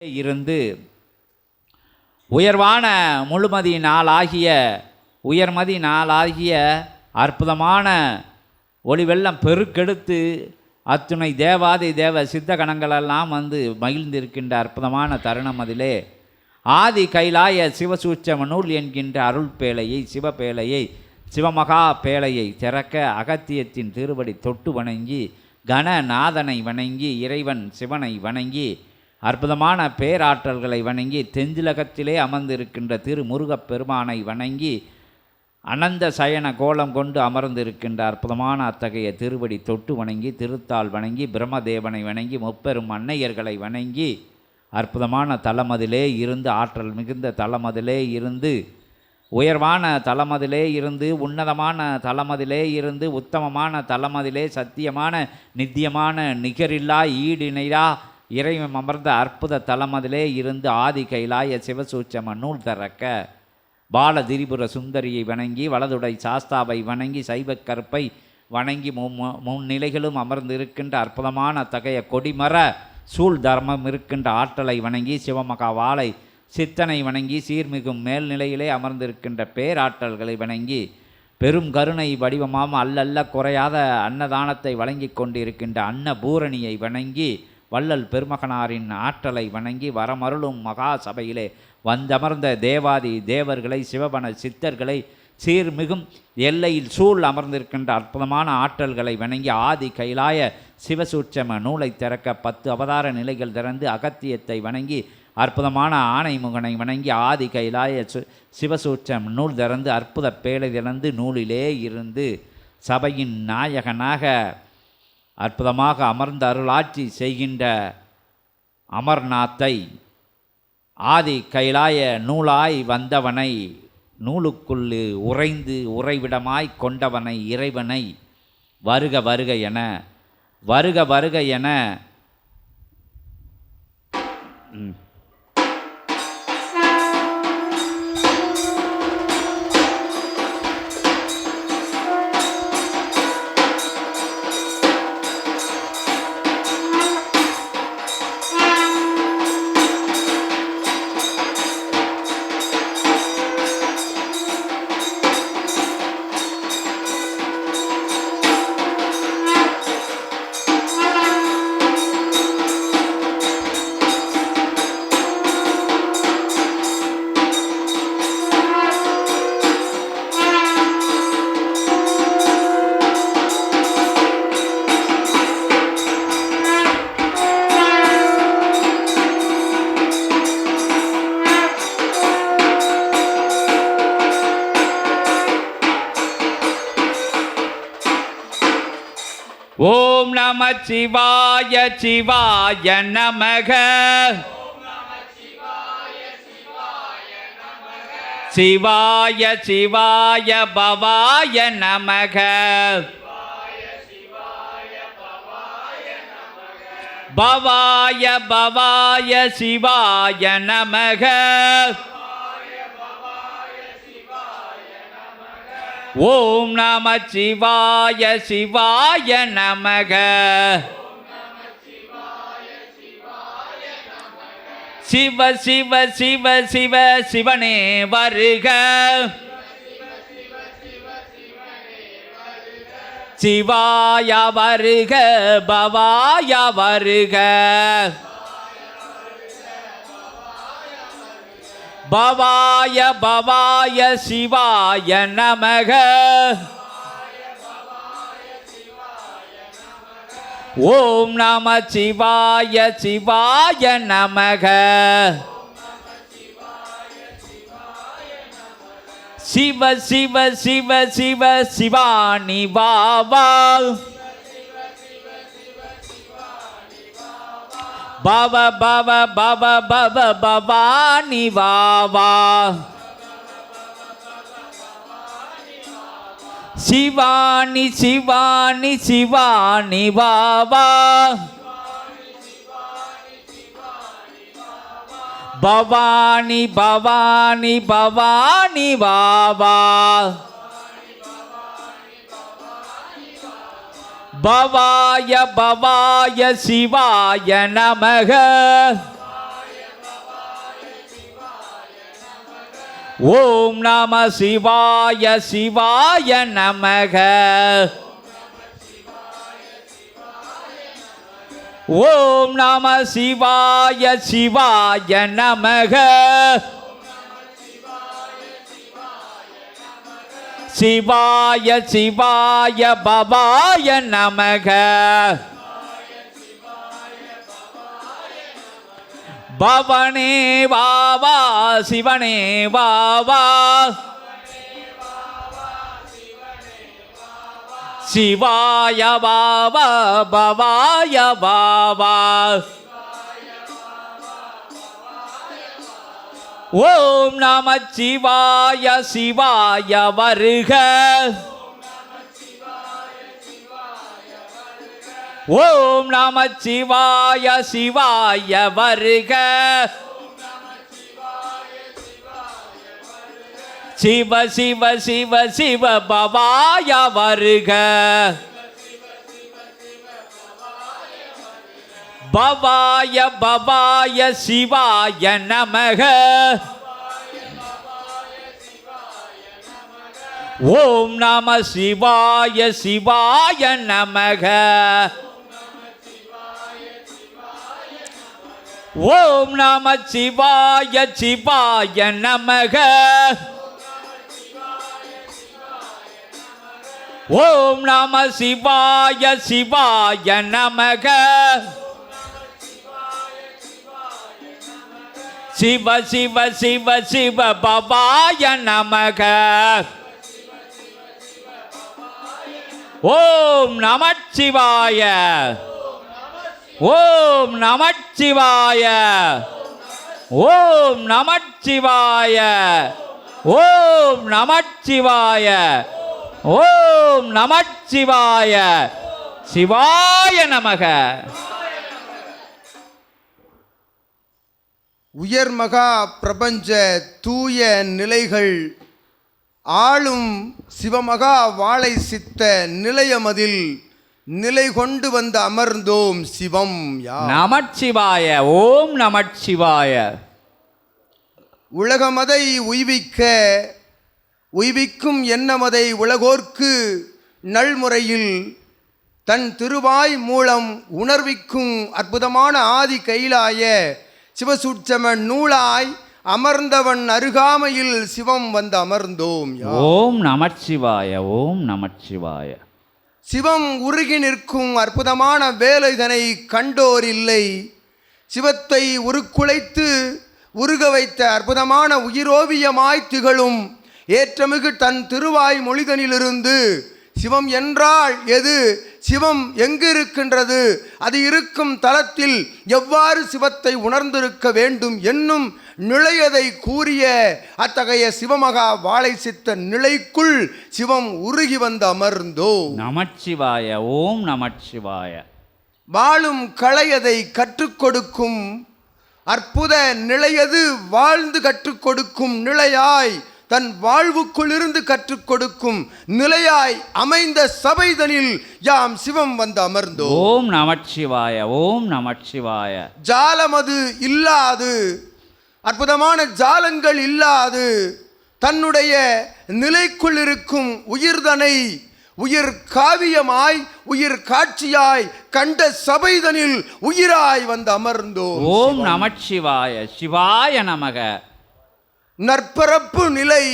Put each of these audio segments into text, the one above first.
இருந்து உயர்வான முழுமதி நாளாகிய உயர்மதி நாளாகிய அற்புதமான ஒளிவெல்லம் பெருக்கெடுத்து அத்துணை தேவாதி தேவ சித்த கணங்களெல்லாம் வந்து மகிழ்ந்திருக்கின்ற அற்புதமான தருணம் அதிலே. ஆதி கைலாய சிவசூச்சம நூல் என்கின்ற அருள் பேழையை சிவபேழையை சிவமகா பேழையை திறக்க அகத்தியத்தின் திருவடி தொட்டு வணங்கி கணநாதனை வணங்கி இறைவன் சிவனை வணங்கி அற்புதமான பேராற்றல்களை வணங்கி தெஞ்சிலகத்திலே அமர்ந்திருக்கின்ற திரு முருகப் பெருமானை வணங்கி அனந்த சயன கோலம் கொண்டு அமர்ந்திருக்கின்ற அற்புதமான அத்தகைய திருவடி தொட்டு வணங்கி திருத்தாள் வணங்கி பிரம்மதேவனை வணங்கி முப்பெரும் அன்னையர்களை வணங்கி அற்புதமான தலமதிலே இருந்து ஆற்றல் மிகுந்த தலமதிலே இருந்து உயர்வான தலமதிலே இருந்து உன்னதமான தலமதிலே இருந்து உத்தமமான தலமதிலே சத்தியமான நித்தியமான நிகரில்லா ஈடிணையா இறைவன் அமர்ந்த அற்புத தலமதிலே இருந்து ஆதி கைலாய சிவசூச்சம நூல் திறக்க பால திரிபுர சுந்தரியை வணங்கி வலதுடை சாஸ்தாவை வணங்கி சைவக் கற்பை வணங்கி மு- முன்னிலைகளும் அமர்ந்திருக்கின்ற அற்புதமான தகைய கொடிமர சூழ் தர்மம் இருக்கின்ற ஆற்றலை வணங்கி சிவமகா வாளை சித்தனை வணங்கி சீர்மிகும் மேல்நிலையிலே அமர்ந்திருக்கின்ற பேராற்றல்களை வணங்கி பெரும் கருணை வடிவமாம் அல்லல்ல குறையாத அன்னதானத்தை வழங்கி கொண்டிருக்கின்ற அன்னபூரணியை வணங்கி வள்ளல் பெருமகனாரின் ஆற்றலை வணங்கி வரமருளும் மகா சபையிலே வந்தமர்ந்த தேவாதி தேவர்களை சிவபன சித்தர்களை சீர்மிகும் எல்லையில் சூழ் அமர்ந்திருக்கின்ற அற்புதமான ஆற்றல்களை வணங்கி ஆதி கைலாய சிவசூட்சம நூலை திறக்க பத்து அவதார நிலைகள் திறந்து அகத்தியத்தை வணங்கி அற்புதமான ஆணைமுகனை வணங்கி ஆதி கைலாய சு சிவசூட்சம் நூல் திறந்து அற்புத பேழை திறந்து நூலிலே இருந்து சபையின் நாயகனாக அற்புதமாக அமர்ந்த அருளாட்சி செய்கின்ற அமர்நாத்தை ஆதி கைலாய நூலாய் வந்தவனை நூலுக்குள்ளு உறைந்து உறைவிடமாய் கொண்டவனை இறைவனை வருக வருக என வருக வருக என ஓம் நம சிவாய சிவாய நமக. சிவாய சிவாய பவாய நமக. பவாய பவாய சிவாய நமக. ஓம் நம சிவாய சிவாய நமக. சிவ சிவ சிவ சிவ சிவனே வருக. சிவாய வருக பவாய வருக. பவாய பவாய சிவாய நமக. ஓம் நம சிவாய சிவாய நமக. சிவ சிவ சிவ சிவ சிவானி பாபா பவ பவ பவ பவ பவானி வாவா சிவானி சிவானி சிவானி வாவா பவானி பவானி பவானி வாவா பவாய பவாய சிவாய நமக. ஓம் நம சிவாய சிவாய நமக. ஓம் நம சிவாய சிவாய நமக. சிவாய சிவாய பவாய நமக. பவனே வாவா சிவனே வாவா சிவாய வாவா பவாய வாவா ஓம் நம சிவாய சிவாய வருக. ஓம் நம சிவாய சிவாய வருக. சிவ சிவ சிவ சிவ பவாய வருக. பவாய பவாய சிவாய நமக. ஓம் நம சிவாய சிவாய நமக. ஓம் நம சிவாய சிவாய நமக. ஓம் நம சிவாய சிவாய நமக. சிவ சிவ சிவ சிவ பவாய நமக. ஓம் நமச்சிவாய. ஓம் நமச்சிவாய. ஓம் நமச்சிவாய. ஓம் நமச்சிவாய. ஓம் நமச்சிவாய. சிவாய நமக. உயர் மகா பிரபஞ்ச தூய நிலைகள் ஆளும் சிவமகா வாழை சித்த நிலையமதில் நிலை கொண்டு வந்து அமர்ந்தோம் சிவம் யா நமச்சிவாய ஓம் நமச்சிவாய. உலகமதை உய்விக்க உய்விக்கும் எண்ணமதை உலகோர்க்கு நல்முறையில் தன் திருவாய் மூலம் உணர்விக்கும் அற்புதமான ஆதி கைலாய சிவசூட்சம நூலாய் அமர்ந்தவன் அருகாமையில் சிவம் வந்து அமர்ந்தோம் ஓம் நமச்சிவாய ஓம் நமச்சிவாய. சிவம் உருகி நிற்கும் அற்புதமான வேலைதனை கண்டோர் இல்லை. சிவத்தை உருக்குலைத்து உருக வைத்த அற்புதமான உயிரோவியமாய் திகழும். ஏற்றமிகு தன் திருவாய் மொழிதனிலிருந்து சிவம் என்றால் எது? சிவம் எங்கு இருக்கின்றது அது இருக்கும் தலத்தில் எவ்வாறு சிவத்தை உணர்ந்திருக்க வேண்டும் என்னும் நிலையதை கூறிய அத்தகைய சிவமகா வாழை சித்த நிலைக்குள் சிவம் உருகி வந்து அமர்ந்தோ. நமச்சிவாய ஓம் நமச்சிவாய. வாழும் களையதை கற்றுக் கொடுக்கும் அற்புத நிலையது வாழ்ந்து கற்றுக் கொடுக்கும் நிலையாய் தன் வாழ்வுக்குள்ளிருந்து கற்றுக் கொடுக்கும் நிலையாய் அமைந்த சபைதனில் யாம் சிவம் வந்து அமர்ந்தோம். ஓம் நமச்சிவாய ஓம் நமச்சிவாய. ஜாலமது இல்லாது அற்புதமான ஜாலங்கள் இல்லாது தன்னுடைய நிலைக்குள் இருக்கும் உயிர்தனை உயிர் காவியமாய் உயிர் காட்சியாய் கண்ட சபைதனில் உயிராய் வந்து அமர்ந்தோம். ஓம் நமச்சிவாய சிவாய நமக. நற்பரப்பு நிலை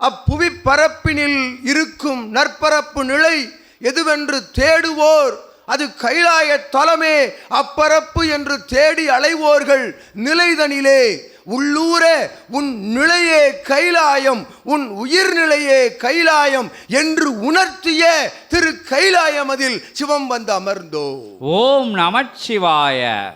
அப்புவி பரப்பினில் இருக்கும் நற்பரப்பு நிலை எதுவென்று தேடுவோர் அது கைலாய தலமே அப்பரப்பு என்று தேடி அலைவோர்கள் நிலைதனிலே. உள்ளூர உன் நிலையே கைலாயம் உன் உயிர்நிலையே கைலாயம் என்று உணர்த்திய திரு கைலாயமதில் சிவம் வந்து அமர்ந்தோ. ஓம் நமச்சிவாய.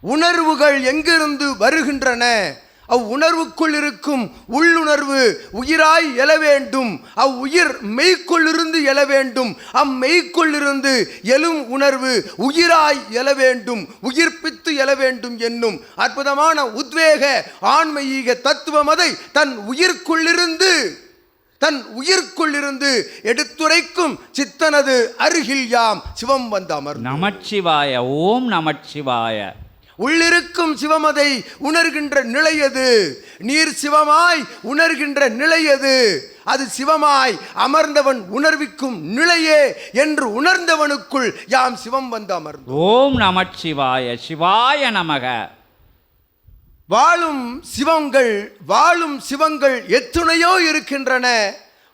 உணர்வுகள் எங்கிருந்து வருகின்றன? அவ் உணர்வுக்குள் இருக்கும் உள்ளுணர்வு உயிராய் எழ வேண்டும். அவ் உயிர் மெய்க்குள்ளிருந்து எழ வேண்டும். அம்மெய்க்குள்ளிருந்து எழும் உணர்வு உயிராய் எழ வேண்டும். உயிர்ப்பித்து எழ வேண்டும் என்னும் அற்புதமான உத்வேக ஆன்மீக தத்துவமதை தன் உயிர்க்குள்ளிருந்து தன் உயிர்க்குள்ளிருந்து எடுத்துரைக்கும் சித்தனது அருகில் யாம். சிவம் வந்த அமர் நமச்சிவாய ஓம் நமச்சிவாய. உள்ளிருக்கும் சிவமதை உணர்கின்ற நிலையது நீர் சிவமாய் உணர்கின்ற நிலையது அது சிவமாய் அமர்ந்தவன் உணர்விக்கும் நிலையே என்று உணர்ந்தவனுக்குள் யாம் சிவம் வந்து அமர்ந்தோம் ஓம் நமச்சிவாய சிவாய நமக. வாழும் சிவங்கள் வாழும் சிவங்கள் எத்துணையோ இருக்கின்றன.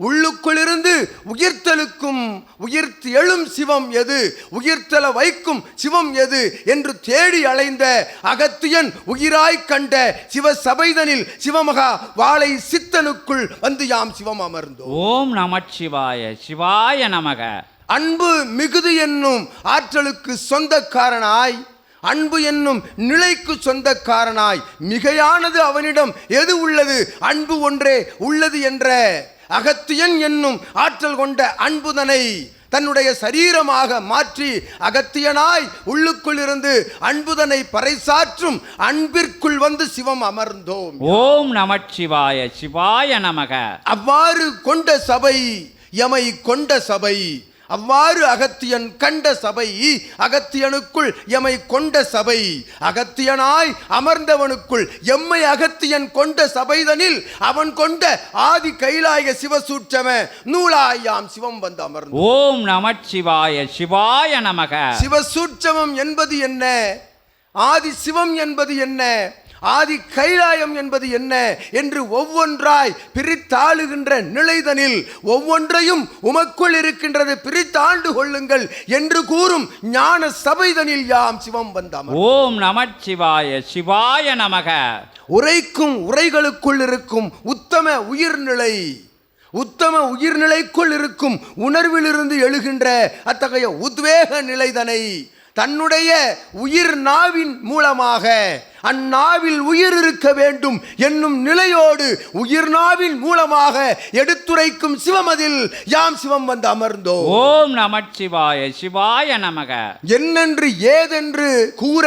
உள்ளுக்குள்ளிருந்து உயிர்த்தலுக்கும் உயிர்த்து எழும் சிவம் எது? உயிர்த்தல வைக்கும் சிவம் எது? என்று தேடி அலைந்த அகத்தியன் உயிராய் கண்ட சிவ சபைதனில் சிவமகா வாளை சித்தனுக்குள் வந்து யாம் சிவம் அமர்ந்தோம். ஓம் நமச்சிவாய சிவாய நமக. அன்பு மிகுதி என்னும் ஆற்றலுக்கு சொந்தக்காரனாய் அன்பு என்னும் நிலைக்கு சொந்தக்காரனாய் மிகையானது அவனிடம் எது உள்ளது? அன்பு ஒன்றே உள்ளது என்ற அகத்தியன் என்னும் ஆற்றல் கொண்ட அன்புதனை தன்னுடைய சரீரமாக மாற்றி அகத்தியனாய் உள்ளுக்குள் இருந்து அன்புதனை பறைசாற்றும் அன்பிற்குள் வந்து சிவம் அமர்ந்தோம். ஓம் நமச்சிவாய சிவாய நமக. அவ்வாறு கொண்ட சபை எமை கொண்ட சபை அவ்வாறு அகத்தியன் கண்ட சபை அகத்தியனுக்குள் எமை கொண்ட சபை. அகத்தியனாய் அமர்ந்தவனுக்குள் எம்மை அகத்தியன் கொண்ட சபைதனில் அவன் கொண்ட ஆதி கைலாய சிவசூட்சம நூலாயாம் சிவம் வந்து அமர்ந்த. ஓம் நமச்சிவாய சிவாய நமக. சிவசூட்சமம் என்பது என்ன? ஆதி சிவம் என்பது என்ன? ஆதி கைலாயம் என்பது என்ன என்று ஒவ்வொன்றாய் பிரித்தாளுகின்ற நிலைதனில் ஒவ்வொன்றையும் உமக்குள் இருக்கின்றது பிரித்தாண்டு கொள்ளுங்கள் என்று கூறும் ஞான சபைதனில் யாம் சிவம் வந்தாம் ஓம் நமச்சிவாய சிவாய நமக. உரைக்கும் உரைகளுக்குள் இருக்கும் உத்தம உயிர்நிலை உத்தம உயிர்நிலைக்குள் இருக்கும் உணர்விலிருந்து எழுகின்ற அத்தகைய உத்வேக நிலைதனை தன்னுடைய உயிர் நாவின் மூலமாக அந்நாவில் உயிர் இருக்க வேண்டும் என்னும் நிலையோடு உயிர் நாவின் மூலமாக எடுத்துரைக்கும் சிவமதில் யாம் சிவம் வந்து அமர்ந்தோம் ஓம் நமச்சிவாய சிவாய நமக. என்னென்று ஏதென்று கூற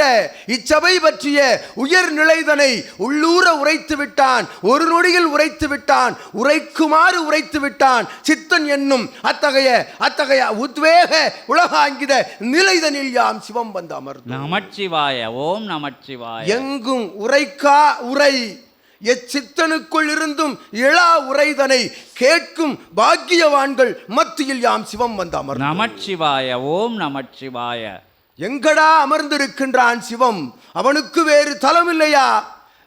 இச்சபை பற்றிய உயர் நிலைதனை உள்ளூர உரைத்து விட்டான் ஒரு நொடியில் உரைத்து விட்டான் உரைக்குமாறு உரைத்து விட்டான் சித்தன் என்னும் அத்தகைய அத்தகைய உத்வேக உலகாங்கித நிலைதனில் யாம் சிவம் வந்து அமர்ந்தோம் நமச்சிவாய ஓம் நமச்சிவாய. எங்கும் உரைக்கா உரை. எச்சித்தனுக்குள் இருந்தும் இளா உரைதனை கேட்கும் பாக்கியவான்கள் மத்தியில் யாம் சிவம் வந்து அமர்ந்தோம் நமச்சிவாய ஓம் நமச்சிவாய. எங்கடா அமர்ந்திருக்கின்றான் சிவம்? அவனுக்கு வேறு தலமில்லையா?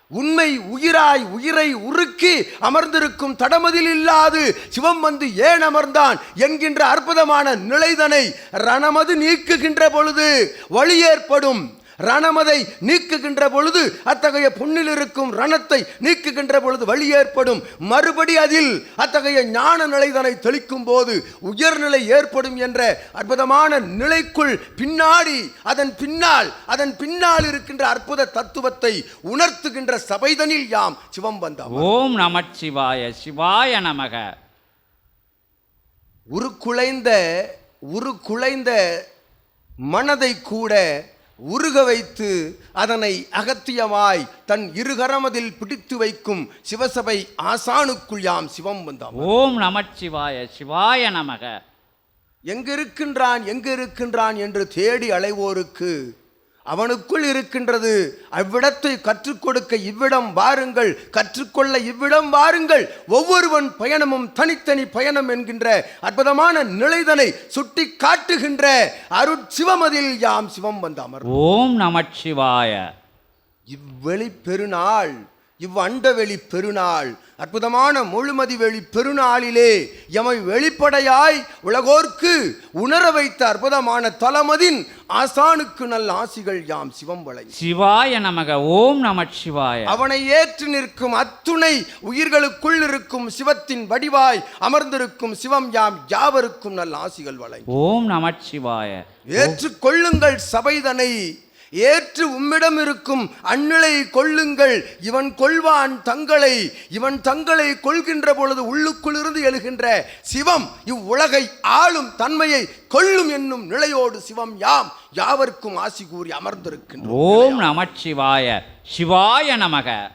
உண்மை உயிராய் உயிரை உருக்கி அமர்ந்திருக்கும் தடமதில் இல்லாது சிவம் வந்து ஏன் அமர்ந்தான்? என்கின்ற அற்புதமான நிலைதனை ரணமது நீக்குகின்ற பொழுது வழி ஏற்படும். ரணமதை நீக்குகின்ற பொழுது அத்தகைய புண்ணில் இருக்கும் ரணத்தை நீக்குகின்ற பொழுது வழி ஏற்படும். மறுபடி அதில் அத்தகைய ஞான நிலைதனை தெளிக்கும் போது உயர்நிலை ஏற்படும் என்ற அற்புதமான நிலைக்குள் பின்னாடி அதன் பின்னால் அதன் பின்னால் இருக்கின்ற அற்புத தத்துவத்தை உணர்த்துகின்ற சபைதனில் யாம் சிவம் வந்தோம் ஓம் நமச்சிவாய சிவாய நமக. உருக்குலைந்த உருக்குலைந்த மனதை கூட உருக வைத்து அதனை அகத்தியமாய் தன் இருகரமதில் பிடித்து வைக்கும் சிவசபை ஆசானுக்குள் யாம் சிவம் வந்தோம். ஓம் நமச்சிவாய சிவாய நமக. எங்க இருக்கின்றான் எங்க இருக்கின்றான் என்று தேடி அலைவோருக்கு அவனுக்குள் இருக்கின்றது. அவ்விடத்தை கற்றுக் கொடுக்க இவ்விடம் வாருங்கள். கற்றுக்கொள்ள இவ்விடம் வாருங்கள். ஒவ்வொருவன் பயணமும் தனித்தனி பயணம் என்கின்ற அற்புதமான நிலைதனை சுட்டி காட்டுகின்ற அருட்சிவமதில் யாம் சிவம் வந்து அமர் ஓம் நமச்சிவாய. இவ்வெளி பெருநாள் இவ் அண்டவெளி பெருநாள் அற்புதமான முழுமதி வெளி பெருநாளிலே எமை வெளிப்படையாய் உலகோர்க்கு உணர வைத்த அற்புதமான தலமதின் ஆசானுக்கு நல்ல ஆசிகள் யாம் சிவம் வழங்கி சிவாய நமக ஓம் நமச்சிவாய அவனை ஏற்று நிற்கும் அத்துணை உயிர்களுக்குள் இருக்கும் சிவத்தின் வடிவாய் அமர்ந்திருக்கும் சிவம் யாம் யாவருக்கும் நல்ல ஆசிகள் வழங்கி ஓம் நமச்சிவாய ஏற்றுக் கொள்ளுங்கள் சபைதனை ஏற்று உம்மிடம் இருக்கும் அந்நிலை கொள்ளுங்கள். இவன் கொள்வான் தங்களை. இவன் தங்களை கொள்கின்ற பொழுது உள்ளுக்குள்ளிருந்து எழுகின்ற சிவம் இவ்வுலகை ஆளும் தன்மையை கொள்ளும் என்னும் நிலையோடு சிவம் யாம். யாவர்க்கும் ஆசி கூறி அமர்ந்திருக்கின்றோம். ஓம் நமச்சிவாய. சிவாய நமக.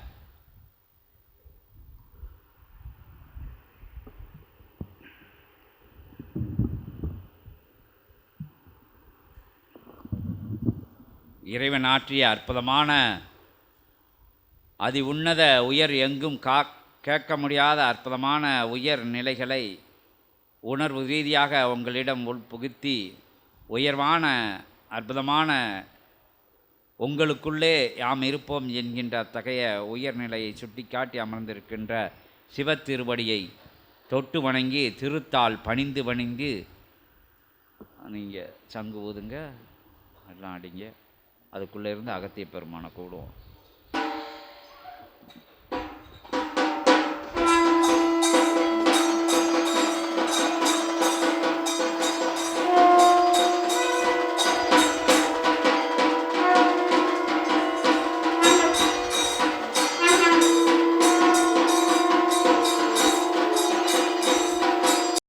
இறைவன் ஆற்றிய அற்புதமான அதி உன்னத உயர் எங்கும் கா கேட்க முடியாத அற்புதமான உயர் நிலைகளை உணர்வு ரீதியாக உங்களிடம் உள்புகுத்தி உயர்வான அற்புதமான உங்களுக்குள்ளே யாம் இருப்போம் என்கின்ற அத்தகைய உயர்நிலையை சுட்டிக்காட்டி அமர்ந்திருக்கின்ற சிவத்திருவடியை தொட்டு வணங்கி திருத்தால் பணிந்து வணிந்து நீங்கள் சங்கு ஊதுங்க எல்லாம் அடிங்க. அதுக்குள்ளே இருந்து அகத்திய பெருமானை கூடுவோம்.